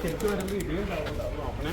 തിരിച്ചു വരുമ്പോൾ ഇടിയുണ്ടാവും നോക്കണേ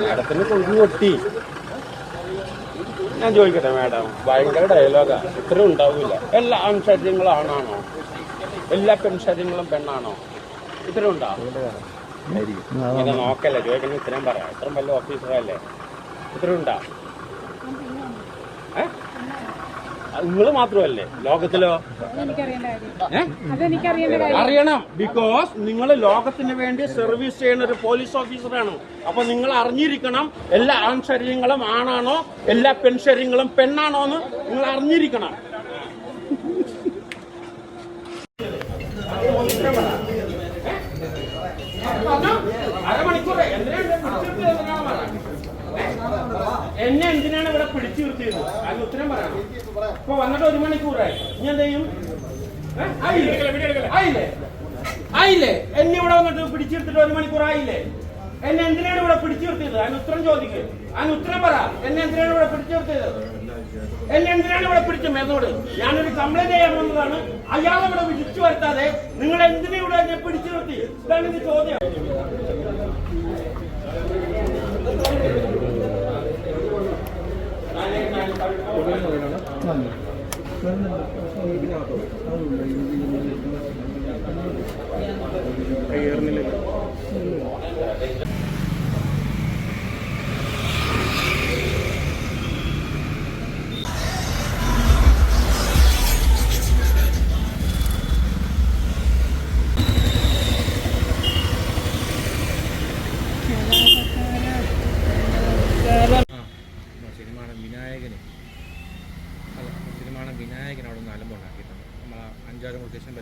മാഡത്തിന് കൊണ്ടു പൊട്ടി ഞാൻ ചോദിക്കട്ടെ മാഡം? ഭയങ്കര ഡയലോഗാ ഇത്രയും ഉണ്ടാവില്ല എല്ലാ ആൺശര്യങ്ങളും ആണാണോ? എല്ലാ പെൺശര്യങ്ങളും പെണ്ണാണോ? ഇത്രയും ഉണ്ടോ? ഇങ്ങനെ നോക്കല്ലേ ചോദിക്കണ ഇത്രയും പറയാം. ഇത്രയും വലിയ ഓഫീസറല്ലേ ഇത്രയും ഉണ്ടാ? നിങ്ങൾ മാത്രമല്ലേ? ലോകത്തിലോ? അറിയണം. ബിക്കോസ് നിങ്ങൾ ലോകത്തിന് വേണ്ടി സർവീസ് ചെയ്യുന്ന ഒരു പോലീസ് ഓഫീസറാണ് അപ്പൊ നിങ്ങൾ അറിഞ്ഞിരിക്കണം എല്ലാ ആൺശരീരങ്ങളും ആണാണോ എല്ലാ പെൺശരീരങ്ങളും പെണ്ണാണോ എന്ന് നിങ്ങൾ അറിഞ്ഞിരിക്കണം. അരമണിക്കൂർ എന്നെ എന്തിനാണ് ഇവിടെ പിടിച്ചു നിർത്തിയത് അതിന് ഉത്തരം പറയണം ഇപ്പൊ വന്നിട്ട് ഒരു മണിക്കൂറായി. ഇനി എന്ത് ചെയ്യും? ആയില്ലേ? ആയില്ലേ? എന്നെ ഇവിടെ വന്നിട്ട് പിടിച്ചെടുത്തിട്ട് ഒരു മണിക്കൂർ ആയില്ലേ? എന്നെ എന്തിനാണ് ഇവിടെ പിടിച്ചെടുത്തത് അതിന് ഉത്തരം ചോദിക്കുക അതിന് ഉത്തരം പറ. എന്നെ എന്തിനാണ് ഇവിടെ പിടിച്ചെടുത്തത് എന്നെ എന്തിനാണ് ഇവിടെ പിടിച്ച മേതോട് ഞാനൊരു കംപ്ലൈന്റ് ചെയ്യാൻ വന്നതാണ്. അയാളെ ഇവിടെ വിളിച്ചു വരുത്താതെ നിങ്ങൾ എന്തിനാ ഇവിടെ എന്നെ പിടിച്ചു നിർത്തി ഇതാണ് ചോദ്യം. സിനിമയാണ് വിനായകന്. അല്ല തിരുമാണം വിനായകൻ അവിടെ നിന്ന് അലമ്പുണ്ടാക്കിയിട്ടുണ്ട് നമ്മൾ അഞ്ചാറ് മുത്തശ്ശൻ